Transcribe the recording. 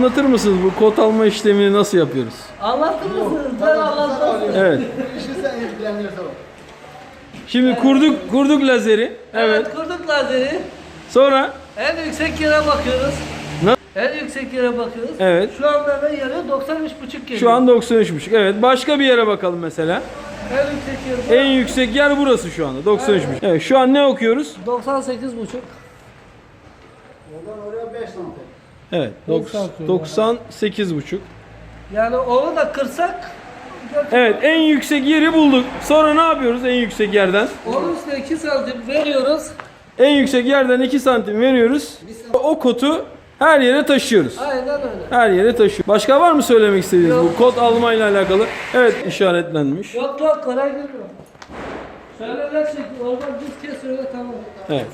anlatır mısınız bu kod alma işlemini nasıl yapıyoruz? Anlattın mısınız? Ben anlatmam. Evet. İşi sen ilgileniyorsa bak. Şimdi kurduk kurduk lazeri. Evet. Evet kurduk lazeri. Sonra En yüksek yere bakıyoruz. Ne? En yüksek yere bakıyoruz. Evet. Şu anda ne yarıyor? 93,5 geliyor. şu an 93.5. Evet. Başka bir yere bakalım mesela. en yüksek yer En yüksek yer burası şu anda. 93.5. Evet. Şu an ne okuyoruz? 98,5. Oradan oraya 5 santim. Evet. 98.5. Yani onu da kırsak Evet. En yüksek yeri bulduk. Sonra ne yapıyoruz en yüksek yerden? onun üstüne 2 santim veriyoruz. En yüksek yerden 2 santim veriyoruz. O kotu her yere taşıyoruz. Aynen öyle. Her yere taşıyor. Başka var mı söylemek istediğiniz bu kod almayla alakalı? Evet işaretlenmiş. Yok yok kolay girmiyor. Şöyle ver şekil. Oradan düz kes öyle tamam. Evet.